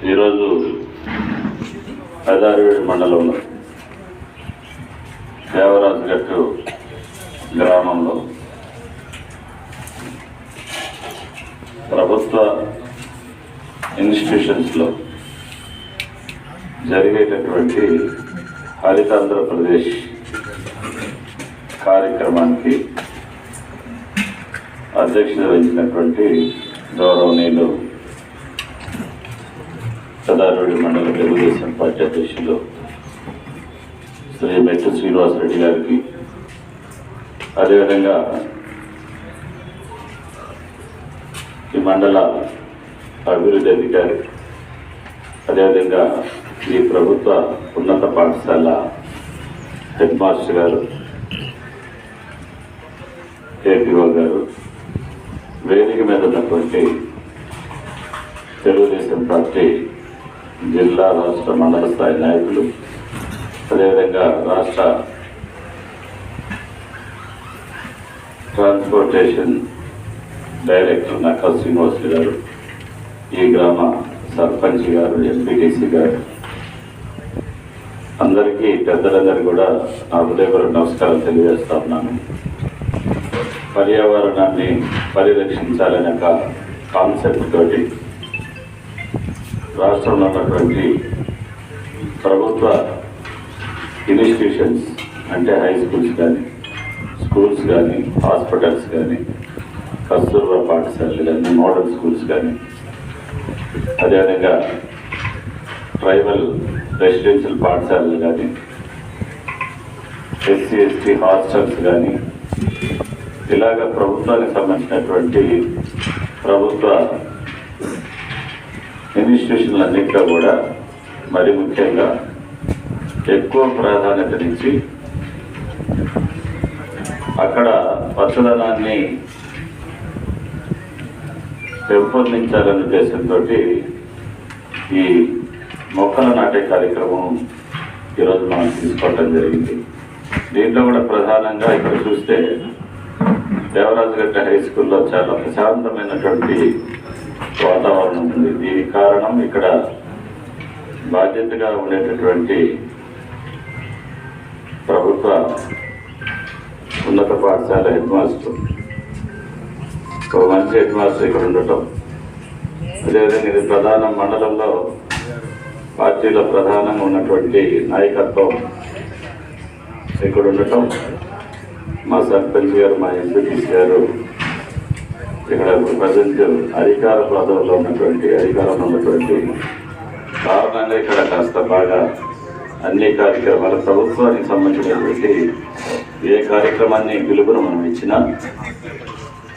ఈరోజు పెదారివేడు మండలంలో దేవరాజు గట్టు గ్రామంలో ప్రభుత్వ ఇన్స్టిట్యూషన్స్లో జరిగేటటువంటి హరితాంధ్రప్రదేశ్ కార్యక్రమానికి అధ్యక్షత వహించినటువంటి గౌరవనీయులు సదారుడి మండల తెలుగుదేశం పార్టీ అధ్యక్షులు శ్రీ మెట్టు శ్రీనివాసరెడ్డి గారికి. అదేవిధంగా ఈ మండల అభివృద్ధి అధికారి అదేవిధంగా ఈ ప్రభుత్వ ఉన్నత పాఠశాల హెడ్ మాస్టర్ గారు కేపీఓ గారు వేదిక మీద ఉన్నటువంటి తెలుగుదేశం పార్టీ జిల్లా రాష్ట్ర మండల స్థాయి నాయకులు అదేవిధంగా రాష్ట్ర ట్రాన్స్పోర్టేషన్ డైరెక్టర్ నక్కా శ్రీనివాస్ గారు ఈ గ్రామ సర్పంచ్ గారు ఎంపీటీసీ గారు అందరికీ పెద్దలందరూ కూడా నా హృదయపూర్వక నమస్కారం తెలియజేస్తా ఉన్నాను. పర్యావరణాన్ని పరిరక్షించాలనే కాన్సెప్ట్ తోటి రాష్ట్రంలో ఉన్నటువంటి ప్రభుత్వ ఇన్స్టిట్యూషన్స్ అంటే హై స్కూల్స్ కానీ స్కూల్స్ కానీ హాస్పిటల్స్ కానీ కస్తూర్బా పాఠశాలలు కానీ మోడల్ స్కూల్స్ కానీ అదేవిధంగా ట్రైబల్ రెసిడెన్షియల్ పాఠశాలలు కానీ ఎస్సీ ఎస్టీ హాస్టల్స్ కానీ ఇలాగ ప్రభుత్వానికి సంబంధించినటువంటి ప్రభుత్వ ఇన్స్టిట్యూషన్లన్నింటిలో కూడా మరి ముఖ్యంగా ఎక్కువ ప్రాధాన్యతనిచ్చి అక్కడ పచ్చదనాన్ని పెంపొందించాలనే ఉద్దేశంతో ఈ మొక్కల నాటే కార్యక్రమం ఈరోజు మనం తీసుకోవటం జరిగింది. దీంట్లో కూడా ప్రధానంగా ఇక్కడ చూస్తే దేవరాజుగట్ట హై స్కూల్లో చాలా ప్రశాంతమైనటువంటి వాతావరణం ఉంది దీనికి కారణం ఇక్కడ బాధ్యతగా ఉండేటటువంటి ప్రభుత్వ ఉన్నత పాఠశాల హెడ్ మాస్టర్. ఒక మంచి హెడ్ మాస్టర్ ఇక్కడ ఉండటం. అదేవిధంగా ఇది ప్రధాన మండలంలో పార్టీలో ప్రధానంగా ఉన్నటువంటి నాయకత్వం ఇక్కడ ఉండటం. మా సర్పంచ్ గారు మా ఎంపీటీసీ గారు ఇక్కడ ప్రజెంట్ అధికార పదవుల్లో ఉన్నటువంటి అధికారంలో ఉన్నటువంటి కారణంగా ఇక్కడ కాస్త బాగా అన్ని కార్యక్రమాల ప్రభుత్వానికి సంబంధించినటువంటి ఏ కార్యక్రమాన్ని పిలుపును మనం ఇచ్చినా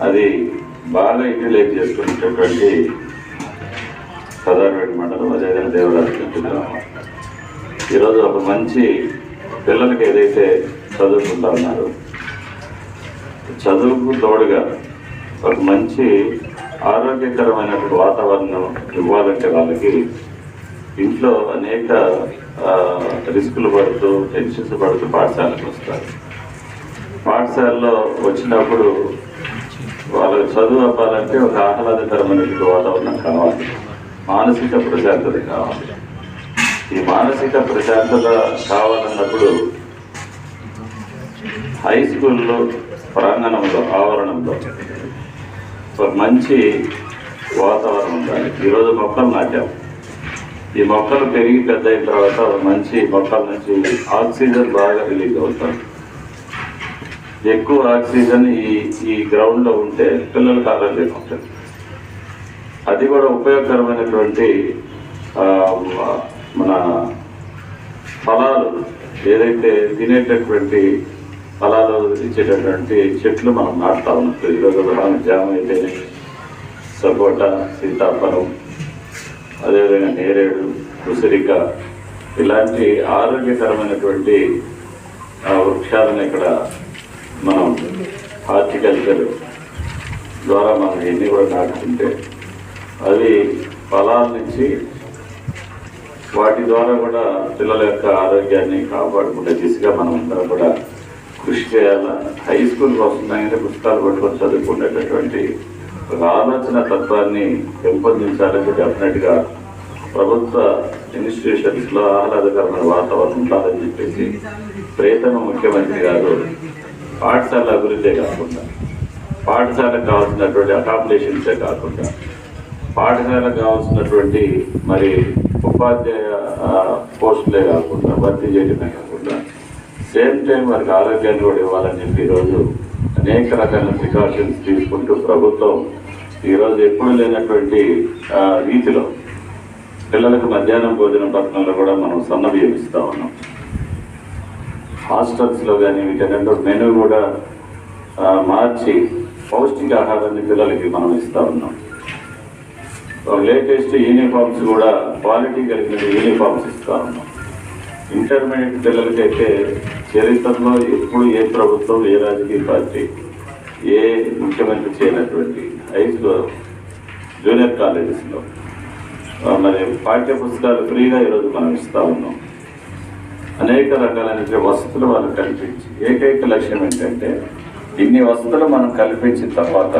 అది బాగా యూటిలైజ్ చేసుకునేటటువంటి సదార్వేడి మండలం అదేవిధంగా దేవరాజు గ్రామం. ఈరోజు ఒక మంచి పిల్లలకి ఏదైతే చదువుకుంటా ఉన్నారో చదువుకు తోడుగా ఒక మంచి ఆరోగ్యకరమైనటువంటి వాతావరణం ఇవ్వాలంటే వాళ్ళకి ఇంట్లో అనేక రిస్కులు పడుతూ టెన్షన్స్ పడుతూ పాఠశాలకు వస్తారు. పాఠశాలలో వచ్చినప్పుడు వాళ్ళకి చదువు అవ్వాలంటే ఒక ఆహ్లాదకరమైనటువంటి వాతావరణం కావాలి. మానసిక ప్రశాంతత కావాలి. ఈ మానసిక ప్రశాంతత కావాలన్నప్పుడు హై స్కూల్లో ప్రాంగణంలో ఆవరణంలో ఒక మంచి వాతావరణం ఉండాలి. ఈరోజు మొక్కలు నాటాం. ఈ మొక్కలు పెరిగి పెద్ద అయిన తర్వాత మంచి మొక్కల నుంచి ఆక్సిజన్ బాగా రిలీజ్ అవుతుంది ఎక్కువ ఆక్సిజన్ ఈ ఈ గ్రౌండ్లో ఉంటే పిల్లలకు ఆరోగ్యం ఉంటుంది. అది కూడా ఉపయోగకరమైనటువంటి మన ఫలాలు ఏదైతే తినేటటువంటి ఫలాలు ఇచ్చేటటువంటి చెట్లు మనం నాటుతా ఉన్నాం. ఈరోజు ఉదాహరణ జామ అయితే సపోటా సీతాఫలం అదేవిధంగా నేరేడు ఉసిరిక ఇలాంటి ఆరోగ్యకరమైనటువంటి ఆ, వృక్షాలను ఇక్కడ మనం హార్టికల్చర్ ద్వారా మనం ఎన్ని కూడా నాటుకుంటే అవి ఫలాల నుంచి వాటి ద్వారా కూడా పిల్లల యొక్క ఆరోగ్యాన్ని కాపాడుకునే దిశగా మనం అందరం కూడా కృషి చేయాలా? హై స్కూల్కి వస్తున్నాయని పుస్తకాలు పట్టుకొని చదువుకునేటటువంటి ఒక ఆలోచన తత్వాన్ని పెంపొందించాలని డెఫినెట్గా ప్రభుత్వ ఇన్స్టిట్యూషన్స్లో ఆహ్లాదకరమైన వాతావరణం ఉండాలని చెప్పేసి ప్రేతమ ముఖ్యమంత్రి గారు పాఠశాల అభివృద్ధే కాకుండా పాఠశాలకు కావాల్సినటువంటి అకామిడేషన్సే కాకుండా పాఠశాలకు కావాల్సినటువంటి మరి ఉపాధ్యాయ పోస్టులే కాకుండా భర్తీ చేయడమే కాకుండా సేమ్ టైం వారికి ఆరోగ్యాన్ని కూడా ఇవ్వాలని చెప్పి ఈరోజు అనేక రకాల ప్రికాషన్స్ తీసుకుంటూ ప్రభుత్వం ఈరోజు ఎప్పుడు లేనటువంటి రీతిలో పిల్లలకు మధ్యాహ్నం భోజనం పథకంలో కూడా మనం సన్నబియ్యం ఉన్నాం. హాస్టల్స్లో కానీ వీటన్నింటిలో మెనూ కూడా మార్చి పౌష్టికాహారాన్ని పిల్లలకి మనం ఇస్తూ ఉన్నాం. లేటెస్ట్ యూనిఫామ్స్ కూడా క్వాలిటీ కలిగిన యూనిఫామ్స్ ఇస్తూ ఉన్నాం. ఇంటర్మీడియట్ పిల్లలకైతే చరిత్రలో ఎప్పుడు ఏ ప్రభుత్వం ఏ రాజకీయ పార్టీ ఏ ముఖ్యమంత్రి చేయనటువంటి హై జూనియర్ కాలేజెస్లో మరి పాఠ్య పుస్తకాలు ఫ్రీగా ఈరోజు మనం ఇస్తూ ఉన్నాం. అనేక రకాలైన వసతులు వాళ్ళకి కల్పించి ఏకైక లక్ష్యం ఏంటంటే ఇన్ని వసతులు మనం కల్పించిన తర్వాత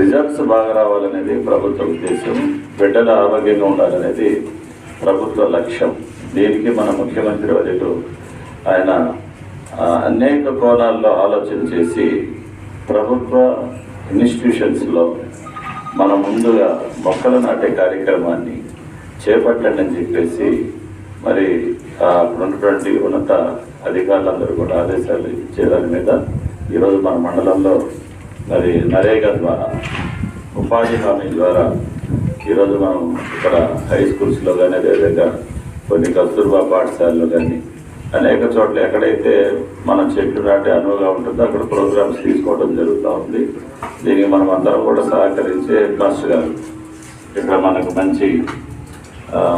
రిజల్ట్స్ బాగా రావాలనేది ప్రభుత్వ ఉద్దేశం. బిడ్డలు ఆరోగ్యంగా ఉండాలనేది ప్రభుత్వ లక్ష్యం. దీనికి మన ముఖ్యమంత్రి వర్యులు ఆయన అనేక కోణాల్లో ఆలోచన చేసి ప్రభుత్వ ఇన్స్టిట్యూషన్స్లో మన ముందుగా మొక్కలు నాటే కార్యక్రమాన్ని చేపట్టండి అని చెప్పేసి మరి అప్పుడున్నటువంటి ఉన్నత అధికారులందరూ కూడా ఆదేశాలు ఇచ్చే దాని మీద ఈరోజు మన మండలంలో మరి నరేగా ద్వారా ఉపాధి హామీ ద్వారా ఈరోజు మనం ఇక్కడ హై స్కూల్స్లో కానీ అదేవిధంగా కొన్ని కస్తూర్బా పాఠశాలలో కానీ అనేక చోట్ల ఎక్కడైతే మనం చెట్లు నాటే అనువుగా ఉంటుందో అక్కడ ప్రోగ్రామ్స్ తీసుకోవడం జరుగుతూ ఉంది. దీనికి మనం అందరం కూడా సహకరించే హెడ్ మాస్టర్ గారు. ఇక్కడ మనకు మంచి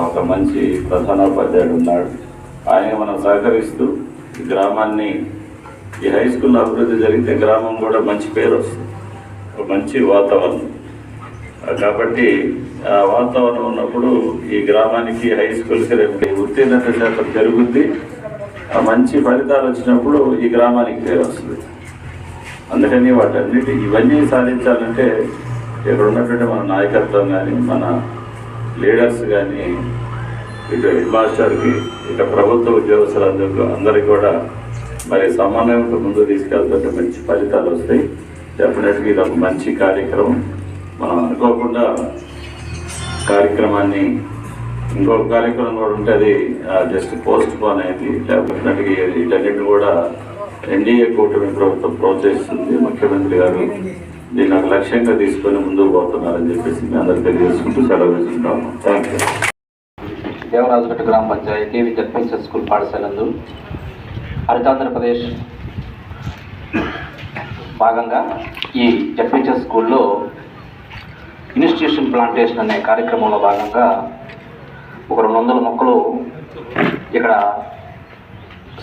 ఒక మంచి ప్రధానోపాధ్యాయుడు ఉన్నాడు. ఆయన మనం సహకరిస్తూ గ్రామాన్ని ఈ హై స్కూల్ అభివృద్ధి జరిగితే గ్రామం కూడా మంచి పేరు వస్తుంది. ఒక మంచి వాతావరణం. కాబట్టి ఆ వాతావరణం ఉన్నప్పుడు ఈ గ్రామానికి హై స్కూల్కి రేపు ఉత్తీర్ణత శాతం పెరుగుద్ది. మంచి ఫలితాలు వచ్చినప్పుడు ఈ గ్రామానికి పేరు వస్తుంది. అందుకని వాటన్నిటి ఇవన్నీ సాధించాలంటే ఇక్కడ ఉన్నటువంటి మన నాయకత్వం కానీ మన లీడర్స్ కానీ ఇటు హెడ్ మాస్టర్కి ఇక ప్రభుత్వ ఉద్యోగస్తులందరికీ అందరికీ కూడా మరి సమన్వయంతో ముందు తీసుకెళ్తుంటే మంచి ఫలితాలు వస్తాయి. డెఫినెట్గా ఇది ఒక మంచి కార్యక్రమం. మనం అనుకోకుండా కార్యక్రమాన్ని ఇంకొక కార్యక్రమం కూడా ఉంటే అది జస్ట్ పోస్ట్ పోన్ అయింది లేకపోతే వీటన్నిటిని కూడా ఎన్డీఏ కూటమి ప్రభుత్వం ప్రోత్సహిస్తుంది. ముఖ్యమంత్రి గారు దీన్ని ఒక లక్ష్యంగా తీసుకొని ముందుకు పోతున్నారని చెప్పేసి మీ అందరికీ తెలియజేసుకుంటూ సెలవు తీసుకుంటాము థ్యాంక్ యూ దేవరాజుగట్టు గ్రామ పంచాయతీ జడ్పించర్ స్కూల్ పాఠశాలందు హరితాంధ్రప్రదేశ్ భాగంగా ఈ జడ్పించర్ స్కూల్లో ఇన్స్టిట్యూషన్ ప్లాంటేషన్ అనే కార్యక్రమంలో భాగంగా ఒక రెండు వందల మొక్కలు ఇక్కడ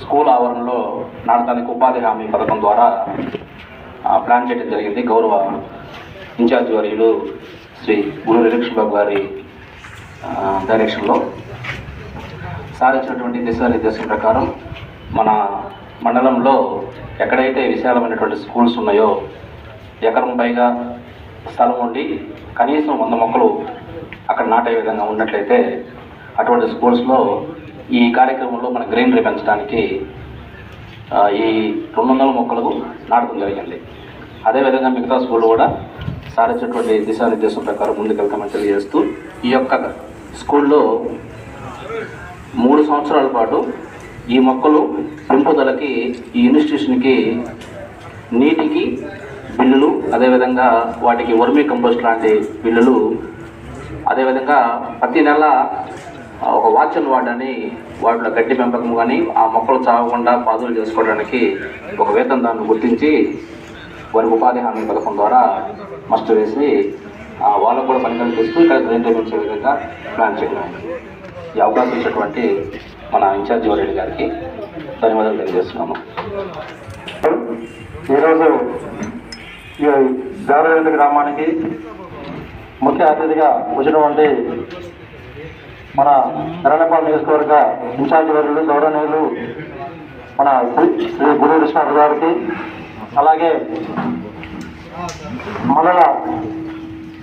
స్కూల్ ఆవరణలో నాటడానికి ఉపాధి హామీ పథకం ద్వారా ప్లాన్ చేయడం జరిగింది. గౌరవ ఇన్ఛార్జ్ వర్యులు శ్రీ గురు నిరీక్ష్ బాబు గారి డైరెక్షన్లో. సాధించినటువంటి దిశానిర్దేశం ప్రకారం మన మండలంలో ఎక్కడైతే విశాలమైనటువంటి స్కూల్స్ ఉన్నాయో ఎకరం పైగా స్థలం ఉండి కనీసం వంద మొక్కలు అక్కడ నాటే విధంగా ఉన్నట్లయితే అటువంటి స్కూల్స్లో ఈ కార్యక్రమంలో మన గ్రీనరీ పెంచడానికి ఈ రెండు వందల మొక్కలకు నాటడం జరిగింది. అదేవిధంగా మిగతా స్కూల్ కూడా సాధించినటువంటి దిశానిర్దేశం ప్రకారం ముందుకెళ్తామని తెలియజేస్తూ ఈ యొక్క స్కూల్లో మూడు సంవత్సరాల పాటు ఈ మొక్కలు పెంపుదలకి ఈ ఇన్స్టిట్యూషన్కి నీటికి బిల్లులు అదేవిధంగా వాటికి వర్మీ కంపోస్ట్ లాంటి బిల్లులు అదేవిధంగా ప్రతి నెల ఒక వాచన్ వాడని వాటిలో గడ్డి పెంపకం కానీ ఆ మొక్కలు చావకుండా పాదులు చేసుకోవడానికి ఒక వేతన దాన్ని గుర్తించి వారికి ఉపాధి హామీ పథకం ద్వారా మస్ట్ వేసి వాళ్ళకు కూడా పని కల్పిస్తూ ఇక్కడ గ్రీన్ విధంగా ప్లాన్ చేయడం ఈ అవకాశం ఇచ్చినటువంటి మన ఇన్ఛార్జ్ వరెడ్డి గారికి ధన్యవాదాలు తెలియజేస్తున్నాము. ఈరోజు ఈ దేవరవేంద్ర గ్రామానికి ముఖ్య అతిథిగా వచ్చినటువంటి మన నరణపాల నియోజకవర్గ ఇన్ఛార్జి వర్యులు గౌరవనీయులు మన శ్రీ శ్రీ గురు కృష్ణ గారికి అలాగే మండల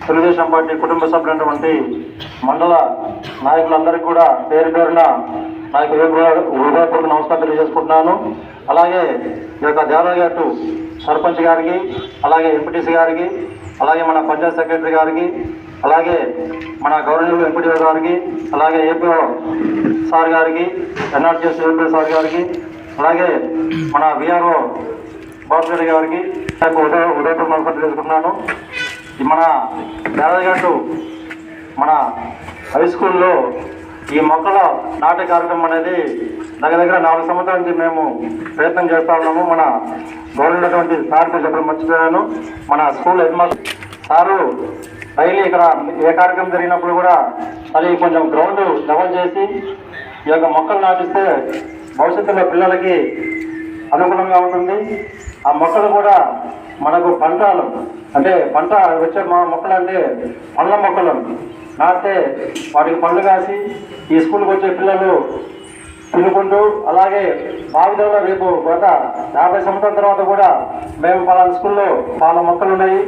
తెలుగుదేశం పార్టీ కుటుంబ సభ్యులైనటువంటి మండల నాయకులందరికీ కూడా పేరు పేరున నా యొక్క హృదయపూర్వక నమస్కారం తెలియజేసుకుంటున్నాను. అలాగే ఈ యొక్క దేవరగట్టు సర్పంచ్ గారికి అలాగే ఎంపీటీసీ గారికి అలాగే మన పంచాయత్ సెక్రటరీ గారికి అలాగే మన గవర్నర్ ఎంపీడీఓ గారికి అలాగే ఏపీఓ సార్ గారికి ఎన్ఆర్టీఎస్ ఏపీ సార్ గారికి అలాగే మన విఆర్ఓ బాబురెడ్డి గారికి నాకు ఉదయ ఉదయపూర్ నమస్కారం తెలుసుకున్నాను మన దేవరగట్టు మన హై స్కూల్లో ఈ మొక్కల నాటే కార్యక్రమం అనేది దగ్గర దగ్గర నాలుగు సంవత్సరాల నుంచి మేము ప్రయత్నం చేస్తా ఉన్నాము. మన గవర్నమెంట్ సార్తో చెప్పడం మర్చిపోయాను. మన school head master sir daily ఇక్కడ ఏ కార్యక్రమం జరిగినప్పుడు కూడా అది కొంచెం గ్రౌండ్ డెవలప్ చేసి ఈ యొక్క మొక్కలు నాటిస్తే భవిష్యత్తులో పిల్లలకి అనుకూలంగా ఉంటుంది. ఆ మొక్కలు కూడా మనకు పంటలు అంటే పంట వచ్చే మా మొక్కలు అంటే పండ్ల మొక్కలు. నాటితే వాటికి పండ్లు కాసి ఈ స్కూల్కి వచ్చే పిల్లలు తినుకుంటూ అలాగే భావితంలో రేపు గత యాభై సంవత్సరం తర్వాత కూడా మేము పలానా స్కూల్లో చాలా మొక్కలు ఉన్నాయి.